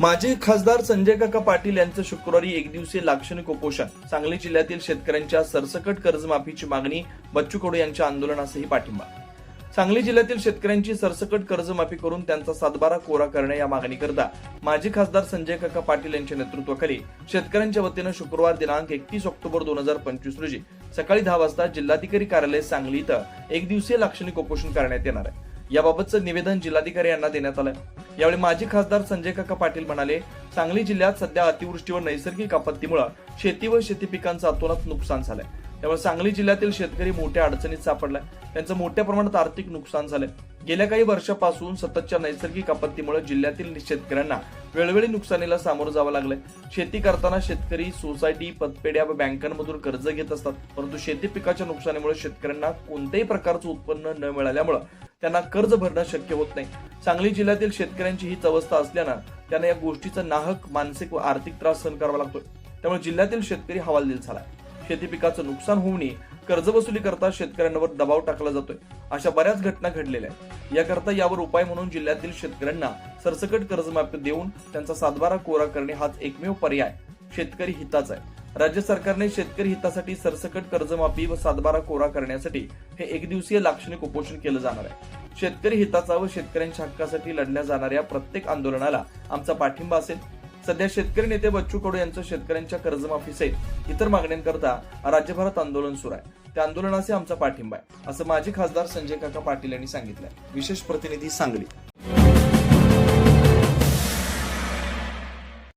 माजी खासदार संजय काका पाटील यांचं शुक्रवारी एक दिवसीय लाक्षणिक उपोषण. सांगली जिल्ह्यातील शेतकऱ्यांच्या सरसकट कर्जमाफीची मागणी बच्चू कडू यांच्या आंदोलनासही पाठिंबा. सांगली जिल्ह्यातील शेतकऱ्यांची सरसकट कर्जमाफी करून त्यांचा सातबारा कोरा करणे या मागणीकरता माजी खासदार संजय काका पाटील यांच्या नेतृत्वाखाली शेतकऱ्यांच्या वतीनं शुक्रवार दिनांक एकतीस ऑक्टोबर दोन हजार पंचवीस रोजी सकाळी दहा वाजता जिल्हाधिकारी कार्यालय सांगली इथं एक दिवसीय लाक्षणिक उपोषण करण्यात येणार आहे. याबाबतचं निवेदन जिल्हाधिकारी यांना देण्यात आलंय. यावेळी माजी खासदार संजय काका पाटील म्हणाले सांगली जिल्ह्यात सध्या अतिवृष्टी व नैसर्गिक आपत्तीमुळे शेती व शेती पिकांचं अतोनात नुकसान झालंय. त्यामुळे सांगली जिल्ह्यातील शेतकरी मोठ्या अडचणीत सापडलाय. त्यांचं मोठ्या प्रमाणात आर्थिक नुकसान झालंय. गेल्या काही वर्षापासून सततच्या नैसर्गिक आपत्तीमुळे जिल्ह्यातील शेतकऱ्यांना वेळोवेळी नुकसानीला सामोरं जावं लागलंय. शेती करताना शेतकरी सोसायटी पतपेढ्या व बँकांमधून कर्ज घेत असतात. परंतु शेती पिकाच्या नुकसानीमुळे शेतकऱ्यांना कोणत्याही प्रकारचं उत्पन्न न मिळाल्यामुळे त्यांना कर्ज भरणं शक्य होत नाही. सांगली जिल्ह्यातील शेतकऱ्यांची हीच अवस्था असल्यानं त्यांना या गोष्टीचा नाहक मानसिक व आर्थिक त्रास सहन करावा लागतोय. त्यामुळे जिल्ह्यातील शेतकरी हवालदिल झालाय. शेती पिकाचं नुकसान होऊ नये कर्जवसुली करता शेतकऱ्यांवर दबाव टाकला जातोय. अशा बऱ्याच घटना घडलेल्या आहेत. याकरता यावर उपाय म्हणून जिल्ह्यातील शेतकऱ्यांना सरसकट कर्जमाफी देऊन त्यांचा सातबारा कोरा करणे हाच एकमेव पर्याय. शेतकरी हिताचा आहे. राज्य सरकारने शेतकरी हितासाठी सरसकट कर्जमाफी व सातबारा कोरा करण्यासाठी हे एकदिवसीय लाक्षणिक उपोषण केलं जाणार आहे. शेतकरी हिताचा व शेतकऱ्यांच्या हक्कासाठी लढल्या जाणाऱ्या प्रत्येक आंदोलनाला आमचा पाठिंबा असेल. सध्या शेतकरी नेते बच्चू कडू यांचं शेतकऱ्यांच्या कर्जमाफीसहित इतर मागण्यांकरता राज्यभरात आंदोलन सुरू आहे. त्या आंदोलनाचे आमचा पाठिंबा आहे असं माजी खासदार संजय काका पाटील यांनी सांगितलंय. विशेष प्रतिनिधी सांगली.